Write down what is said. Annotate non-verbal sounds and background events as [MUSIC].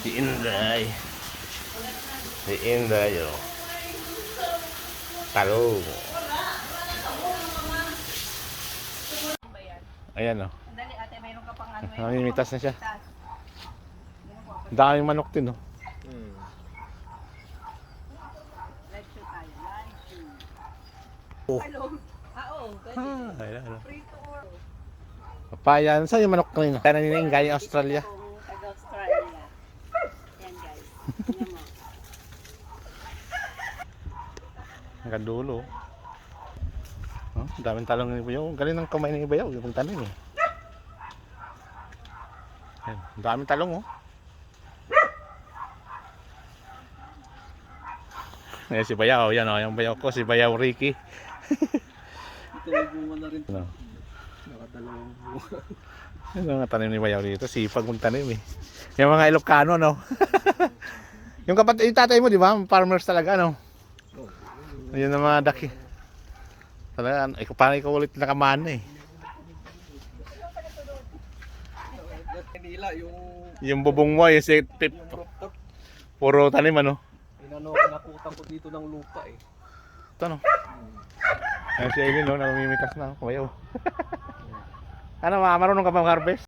Si Inday. Si Inday, oh. Talong. Ayan, oh. Dali ate, mayroon ka pang ano eh. Namimitas na siya. Daming manok din, oh. Hmm. Oh. Hello. Ah. Pwede. Ah, to or. Papaya. Saan yung manok kanina? Kaya naniningin galing Australia. Hanggang dulo. Oh, daming talong ni Bayaw. Galing ng kamay ni Bayaw. Yung tanim eh. Ayan, daming talong oh. Ayan si Bayaw. Yan oh. Yung Bayaw ko. Si Bayaw Ricky. Ito may bunga na rin. Ano? Nakadalawang bunga. Ano nga tanim ni Bayaw dito? Sipag magtanim eh. Yung mga Ilocano no. [LAUGHS] yung kapatid, yung tatay mo di ba? Farmers talaga no. Ayun ang mga daki. Talaga, ikaw parang ikaw ulit nakamana eh. Manila, yung, Yung bubong mo, yung tip, puro tanim ano. Inano, nakutan ko dito ng lupa eh. Ito no. Ayun si Aileen no, namimitas na. Kumayaw. [LAUGHS] ano, ma- marunong ka bang harvest?